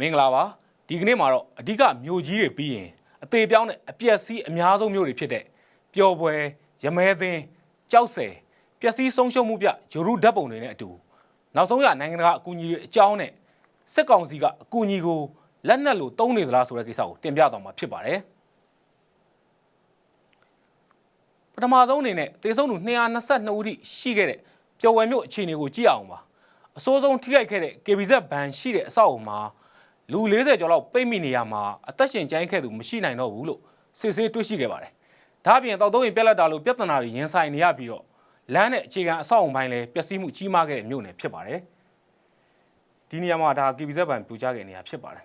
မင်္ဂလာပါဒီကနေ့မှာတော့အဓိကမြို့ကြီးတွေပြီးရင်အသေးပြောင်းတဲ့အပျက်စီးအများဆုံးမြို့တွေဖြစ်တဲ့ပျော်ပွဲရမဲသင်းကြောက်ဆယ်ပျက်စီးဆုံးရှုံးမှုပြဂျိုရုဓာတ်ပုံတွေနဲ့အတူနောက်ဆုံးရနိုင်ငံတကာအကူအညီတွေအကြောင်းနဲ့စစ်ကောင်စီကအကူအညီကိုလက်နက်လိုတုံးနေသလားဆိုတဲ့ကိစ္စကိုတင်ပြသွားမှာဖြစ်ပါတယ်ပထမဆုံးအနေနဲ့တေဆုံးသူ222ဦးထိရှိခဲ့တဲ့ပျော်ဝယ်မြို့အခြေအနေကိုကြည့်အောင်ပါအစိုးဆုံးထိခိုက်ခဲ့တဲ့ KBZ ဘန်ရှိတဲ့အဆောက်အအုံမှာ လူ40ကျော်လောက်ပိတ်မိနေရမှာအသက်ရှင်ကျန်းခဲ့သူမရှိနိုင်တော့ဘူးလို့စစ်ဆေးတွေ့ရှိခဲ့ပါတယ်ဒါအပြင်တောက်သုံးရင်ပြက်လက်တာလို့ပြဿနာတွေရင်ဆိုင်နေရပြီးတော့လမ်းနဲ့အခြေခံအဆောက်အုံပိုင်းလည်းပျက်စီးမှုကြီးမားခဲ့တဲ့မြို့နယ်ဖြစ်ပါတယ်ဒီနေရာမှာဒါ KBZ ဘန်ပြူကြခဲ့နေရဖြစ်ပါတယ်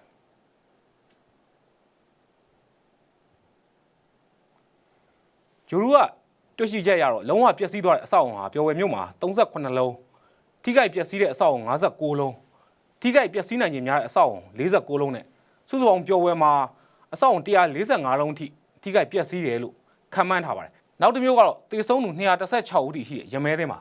ဂျူရူကတွေ့ရှိချက်ရတော့လုံးဝပျက်စီးသွားတဲ့အဆောက်အုံဟာပျော်ဝယ်မြို့မှာ38လုံးထိခိုက်ပျက်စီးတဲ့အဆောက်အုံ56လုံး ထိခိုက်ပျက်စီးနိုင်ခြင်းများတဲ့အဆောက်အုံ46လုံးနဲ့စုစုပေါင်းပျော်ဝယ်မှာအဆောက်အုံ145လုံးထိထိခိုက်ပျက်စီးတယ်လို့ခန့်မှန်းထားပါတယ်နောက်တစ်မျိုးကတော့တေဆုံးသူ216ဦးထိရှိတဲ့ရမဲသိန်းမှာ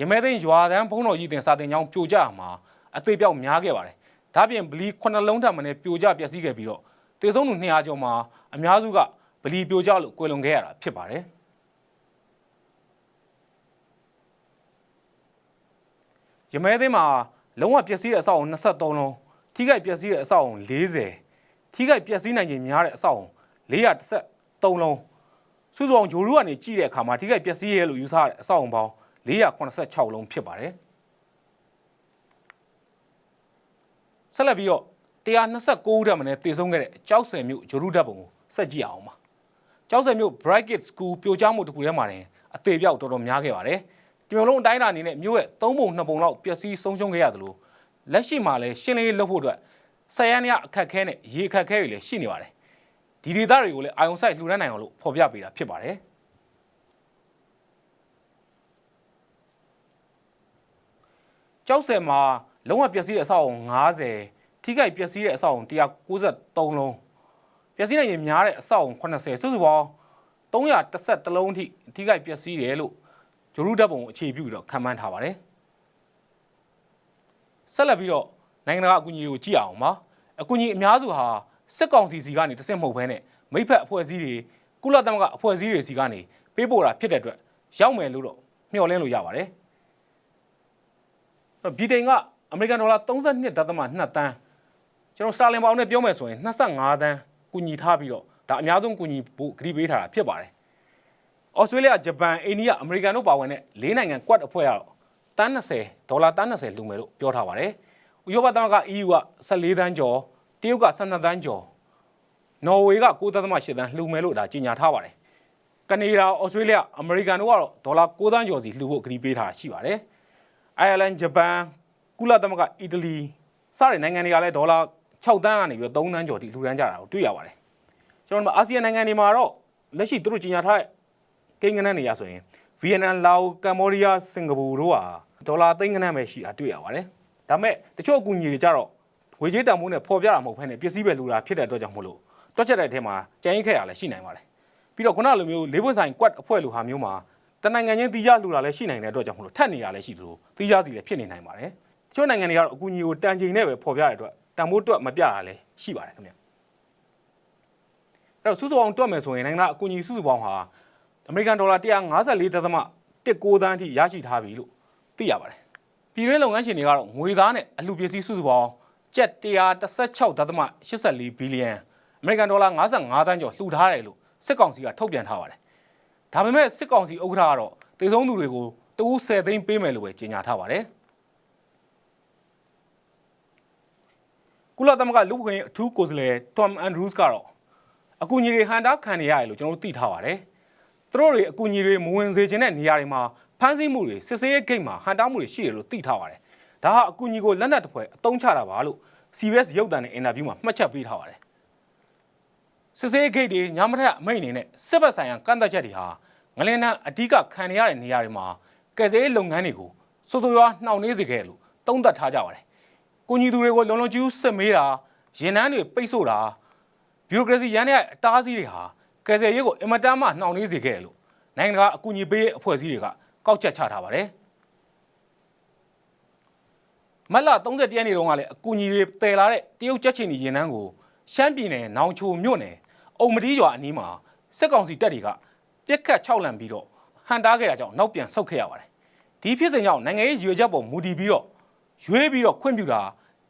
ရမဲသိန်းရွာတန်းဘုံတော်ကြီးတင်စာတင်ကြောင်းပြိုကျမှာအသေးပြောက်များခဲ့ပါတယ်ဒါပြင်ဗလီ9လုံးထပ်မင်းပြိုကျပျက်စီးခဲ့ပြီးတော့တေဆုံးသူ200ကျော်မှာအများစုကဗလီပြိုကျလို့ကွယ်လွန်ခဲ့ရတာဖြစ်ပါတယ်ရမဲသိန်းမှာ လုံးဝပျက်စီးတဲ့အဆောက်အုံ23လုံးထိခိုက်ပျက်စီးတဲ့အဆောက်အုံ40ထိခိုက်ပျက်စီးနိုင်ခြင်းများတဲ့အဆောက်အုံ413လုံးစုစုပေါင်းဂျိုရူကနေကြည့်တဲ့အခါမှာထိခိုက်ပျက်စီးရဲလို့ယူဆရတဲ့အဆောက်အုံပေါင်း486လုံးဖြစ်ပါတယ်ဆက်လက်ပြီးတော့129ဦးထပ်မံတည်ဆုံးခဲ့တဲ့ကြောက်ဆယ်မြို့ဂျိုရူဓာတ်ပုံကိုဆက်ကြည့်အောင်ပါကြောက်ဆယ်မြို့ Bright School ပြိုကျမှုတစ်ခုထဲမှာတင်အသေးပြောက်တော်တော်များခဲ့ပါတယ် ဒီမျိုးလုံးအတိုင်းအတာအနေနဲ့မြို့ရဲ့၃ပုံ၂ပုံလောက်ပျက်စီးဆုံးရှုံးခဲ့ရတယ်လို့လက်ရှိမှာလည်းရှင်းလင်းရေးလုပ်ဖို့အတွက်ဆက်ရန်ရအခက်ခဲနဲ့ရေအခက်ခဲတွေလည်းရှိနေပါတယ်ဒီဒေသတွေကိုလည်းအာယုံဆိုင်လှူဒန်းနိုင်အောင်လို့ဖော်ပြပေးတာဖြစ်ပါတယ်ကျောက်ဆယ်မှာလုံးဝပျက်စီးတဲ့အဆောက်အုံ90ထိခိုက်ပျက်စီးတဲ့အဆောက်အုံ193လုံးပျက်စီးနိုင်ရင်များတဲ့အဆောက်အုံ80စုစုပေါင်း311လုံးအထိထိခိုက်ပျက်စီးတယ်လို့ ဂျိုရုဓာတ်ပုံအခြေပြုပြီးတော့ခန့်မှန်းထားပါတယ်ဆက်လက်ပြီးတော့နိုင်ငံတကာအကူအညီတွေကိုကြည့်အောင်ပါအကူအညီအများစုဟာစစ်ကောင်စီစီကနေတဆင့်မဟုတ်ဘဲနဲ့မိဖက်အဖွဲ့အစည်းတွေကုလသမဂ္ဂအဖွဲ့အစည်းတွေစီကနေပေးပို့တာဖြစ်တဲ့အတွက်ရောက်မယ်လို့တော့မျှော်လင့်လို့ရပါတယ်အဲ့ဗြိတိန်ကအမေရိကန်ဒေါ်လာ32.2တန်းကျွန်တော်စတာလင်ပေါင်နဲ့ပြောမယ်ဆိုရင်25တန်းကူညီထားပြီးတော့ဒါအများဆုံးကူညီဖို့ဂရုပေးထားတာဖြစ်ပါတယ် ဩစတြေးလျဂျပန်အိန္ဒိယအမေရိကန်တို့ပါဝင်တဲ့၄နိုင်ငံကွက်အဖွဲ့ကတော့တန်း20ဒေါ်လာတန်း20လူမယ်လို့ပြောထားပါတယ်ဥရောပသမဂ္ဂ EU က14တန်းကျော်တရုတ်က12တန်းကျော်နော်ဝေက9.8တန်းလှူမယ်လို့ဒါကြေညာထားပါတယ်ကနေဒါဩစတြေးလျအမေရိကန်တို့ကတော့ဒေါ်လာ9တန်းကျော်စီလှူဖို့ကတိပေးထားတာရှိပါတယ်အိုင်ယာလန်ဂျပန်ကုလသမဂ္ဂအီတလီစတဲ့နိုင်ငံတွေကလည်းဒေါ်လာ6တန်းကနေပြီးတော့3တန်းကျော်ထိလှူဒန်းကြတာကိုတွေ့ရပါတယ်ကျွန်တော်တို့အာဆီယံနိုင်ငံတွေမှာတော့လက်ရှိသူတို့ကြေညာထားတဲ့ ကိန်းဂဏန်းတွေရဆိုရင်ဗီယက်နမ်လာအိုကမ္ဘောဒီးယားစင်ကာပူတို့ဟာဒေါ်လာသိန်းဂဏန်းပဲရှိတာတွေ့ရပါတယ်ဒါပေမဲ့တချို့အကူအညီတွေကြတော့ဝေချေးတန်ဖိုးနဲ့ပေါ်ပြတာမဟုတ်ဘဲနဲ့ပစ္စည်းပဲလူတာဖြစ်တဲ့အတွက်ကြောင့်မို့လို့တွက်ချက်တဲ့အထက်မှာကြံရင်ခဲ့ရလည်းရှိနိုင်ပါတယ်ပြီးတော့ခုနလိုမျိုးလေးပွင့်ဆိုင်ကွက်အဖွဲ့လိုဟာမျိုးမှာတနိုင်ငံချင်းတီးကြလူတာလည်းရှိနိုင်တဲ့အတွက်ကြောင့်မို့လို့ထက်နေရလည်းရှိသလိုတီးကြစီလည်းဖြစ်နေနိုင်ပါတယ်တချို့နိုင်ငံတွေကတော့အကူအညီကိုတန်ချိန်နဲ့ပဲပေါ်ပြတဲ့အတွက်တန်ဖိုးတွက်မပြတာလည်းရှိပါတယ်ခင်ဗျအဲ့တော့စုစုပေါင်းတွက်မယ်ဆိုရင်နိုင်ငံကအကူအညီစုစုပေါင်းဟာ အမေရိကန်ဒေါ်လာ154.19သန်းအထိရရှိထားပြီလို့သိရပါတယ်ပြည်တွင်းလုပ်ငန်းရှင်တွေကတော့ငွေသားနဲ့အလှပစ္စည်းစုစုပေါင်းကျပ်116.84ဘီလီယံအမေရိကန်ဒေါ်လာ55သန်းကျော်လှူထားတယ်လို့စစ်ကောင်စီကထုတ်ပြန်ထားပါတယ်။ဒါပေမဲ့စစ်ကောင်စီဥက္ကဋ္ဌကတော့တည်ဆုံးသူတွေကိုတဦး10သိန်းပေးမယ်လို့ပဲကြေညာထားပါတယ်။ကုလသမဂ္ဂလူ့ခွင့်အထူးကိုယ်စားလှယ် Tom Andrews ကတော့အကူအညီတွေဟန်တာခံနေရတယ်လို့ကျွန်တော်တို့သိထားပါတယ်။ သူတို့တွေအကူအညီတွေမဝင်စေခြင်းတဲ့နေရာတွေမှာဖမ်းဆီးမှုတွေစစ်ဆေးရေးဂိတ်မှာဟန်တာမှုတွေရှိတယ်လို့သိထားပါတယ်။ဒါဟာအကူအညီကိုလက်နက်တစ်ဖွဲအသုံးချတာပါလို့ CBS ရုပ်သံနဲ့အင်တာဗျူးမှာမှတ်ချက်ပေးထားပါတယ်။စစ်ဆေးဂိတ်တွေညမထက်အမိန့်အနေနဲ့စစ်ဘက်ဆိုင်ရာကန့်သက်ချက်တွေဟာငလင်းနှံအဓိကခံရတဲ့နေရာတွေမှာကယ်ဆယ်ရေးလုပ်ငန်းတွေကိုစိုးစိုးရွားနှောင့်နှေးစေခဲ့လို့သုံးသပ်ထားကြပါတယ်။ကိုကြီးသူတွေကိုလုံလုံကျူးစစ်မေးတာရင်နှန်းတွေပိတ်ဆို့တာဘီရိုကရေစီရန်တဲ့အတားအဆီးတွေဟာ ကယ်ဆယ်ရေးကိုအင်မတန်မှနှောင့်နှေးစေခဲ့တယ်လို့နိုင်ငံတကာအကူအညီပေးအဖွဲ့အစည်းတွေကကောက်ချက်ချထားပါတယ်။မတ်လ31ရက်နေ့တုန်းကလည်းအကူအညီတွေတည်လာတဲ့တရုတ်ကြက်ချင်နီရင်နှန်းကိုရှမ်းပြည်နယ်နောင်ချိုမြို့နယ်အုံမတီးရွာအနီးမှာစစ်ကောင်စီတပ်တွေကပြက်ခတ်6လံပြီးတော့ဟန်တားခဲ့တာကြောင့်နောက်ပြန်ဆုတ်ခဲ့ရပါတယ်ဒီဖြစ်စဉ်ကြောင့်နိုင်ငံရေးရွေချက်ပေါ်မူတည်ပြီးတော့ရွေးပြီးတော့ခွင့်ပြုတာ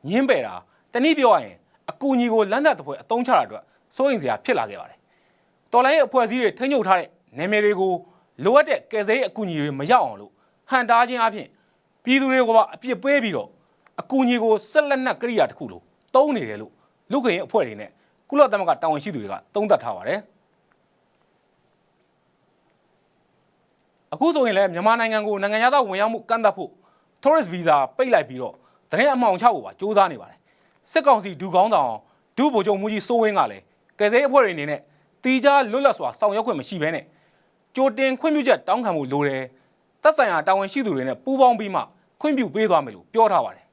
ညင်းပယ်တာတနည်းပြောရရင်အကူအညီကိုလမ်းသက်တစ်ဖွဲအသုံးချတာအတွက်စိုးရင်စရာဖြစ်လာခဲ့ပါတယ် တော်လိုင်းရဲ့အဖွဲ့အစည်းတွေထိန်းချုပ်ထားတဲ့နယ်မြေတွေကိုလိုအပ်တဲ့ကယ်ဆယ်ရေးအကူအညီတွေမရောက်အောင်လို့ဟန်တားခြင်းအပြင်ပြည်သူတွေကပါအပြစ်ပေးပြီးတော့အကူအညီကိုဆက်လက်နက်ကရိယာတစ်ခုလို့တုံးနေတယ်လို့လူ့ခွင့်ရေးအဖွဲ့တွေနဲ့ကုလသမဂ္ဂတာဝန်ရှိသူတွေကသုံးသပ်ထားပါတယ်အခုဆိုရင်လည်းမြန်မာနိုင်ငံကိုနိုင်ငံသားဝင်ရောက်မှုကန့်သတ်ဖို့ tourist visa ပိတ်လိုက်ပြီးတော့တရင်အမှောင်ချဖို့ပါစ조사နေပါတယ်စစ်ကောင်စီဒူကောင်းတောင်ဒူဗိုလ်ချုပ်မူကြီးစိုးဝင်းကလည်းကယ်ဆယ်ရေးအဖွဲ့တွေအနေနဲ့ တီးခြားလွတ်လပ်စွာဆောင်ရွက်ခွင့်မရှိဘဲနဲ့ကြိုတင်ခွင့်ပြုချက်တောင်းခံမှုလိုတယ်သက်ဆိုင်ရာတာဝန်ရှိသူတွေနဲ့ပူးပေါင်းပြီးမှခွင့်ပြုပေးသွားမယ်လို့ပြောထားပါတယ်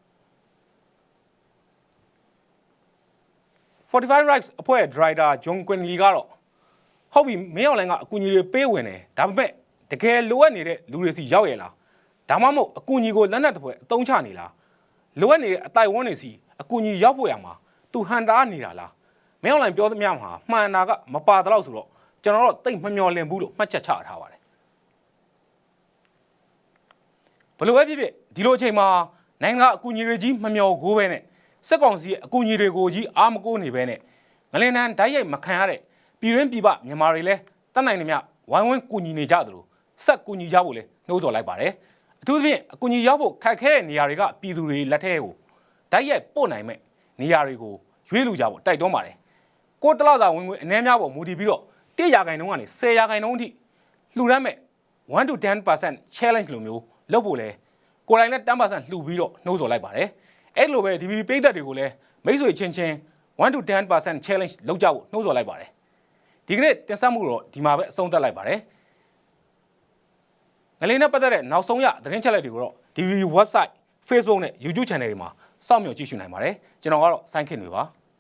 45 rights အဖွဲ့ဒရိုက်တာဂျွန်ကွင်လီကတော့ဟုတ်ပြီမင်းအောင်လိုင်းကအကူအညီတွေပေးဝင်တယ်ဒါပေမဲ့တကယ်လိုအပ်နေတဲ့လူတွေစီရောက်ရလားဒါမှမဟုတ်အကူအညီကိုလက်နက်တစ်ဖွဲအသုံးချနေလားလိုအပ်နေတဲ့အတိုင်ဝန်းတွေစီအကူအညီရောက်ဖို့ရမှာသူဟန်တာနေတာလား မင်းအောင်လိုင်းပြောသမျှမှာမှန်တာကမပါတော့ဆိုတော့ကျွန်တော်တို့တိတ်မမျော်လင့်ဘူးလို့မှတ်ချက်ချထားပါတယ်ဘလို့ပဲဖြစ်ဖြစ်ဒီလိုအချိန်မှာနိုင်ငံကအကူအညီတွေကြီးမမျော်ကိုးပဲနဲ့စက်ကောင်စီရဲ့အကူအညီတွေကိုကြီးအားမကိုးနေပဲနဲ့ငလင်တန်းဓာတ်ရိုက်မခံရတဲ့ပြည်တွင်းပြည်ပမြန်မာတွေလည်းတတ်နိုင်နေမြဝိုင်းဝန်းကူညီနေကြသလိုဆက်ကူညီကြဖို့လည်းနှိုးဆော်လိုက်ပါတယ်အထူးသဖြင့်အကူအညီရောက်ဖို့ခက်ခဲတဲ့နေရာတွေကပြည်သူတွေလက်ထဲကိုဓာတ်ရိုက်ပို့နိုင်မဲ့နေရာတွေကိုရွေးလူကြဖို့တိုက်တွန်းပါတယ် ကိုတလောက်စာဝင်ငွေအနည်းများပေါ်မူတည်ပြီးတော့1ရာခိုင်နှုန်းကနေ10ရာခိုင်နှုန်းအထိလှူဒန်းမဲ့1 to 10% challenge လိုမျိုးလုပ်ဖို့လဲကိုယ်တိုင်လည်း10%လှူပြီးတော့နှိုးဆော်လိုက်ပါတယ်အဲ့လိုပဲ DB ပိတ်သက်တွေကိုလည်းမိတ်ဆွေချင်းချင်း1 to 10% challenge လုပ်ကြဖို့နှိုးဆော်လိုက်ပါတယ်ဒီကနေ့တင်ဆက်မှုတော့ဒီမှာပဲအဆုံးသတ်လိုက်ပါတယ်ငလင်းနဲ့ပတ်သက်တဲ့နောက်ဆုံးရသတင်းချက်လက်တွေကိုတော့ DB website Facebook နဲ့ YouTube channel တွေမှာစောင့်မျှော်ကြည့်ရှုနိုင်ပါတယ်ကျွန်တော်ကတော့စိုင်းခင်တွေပါ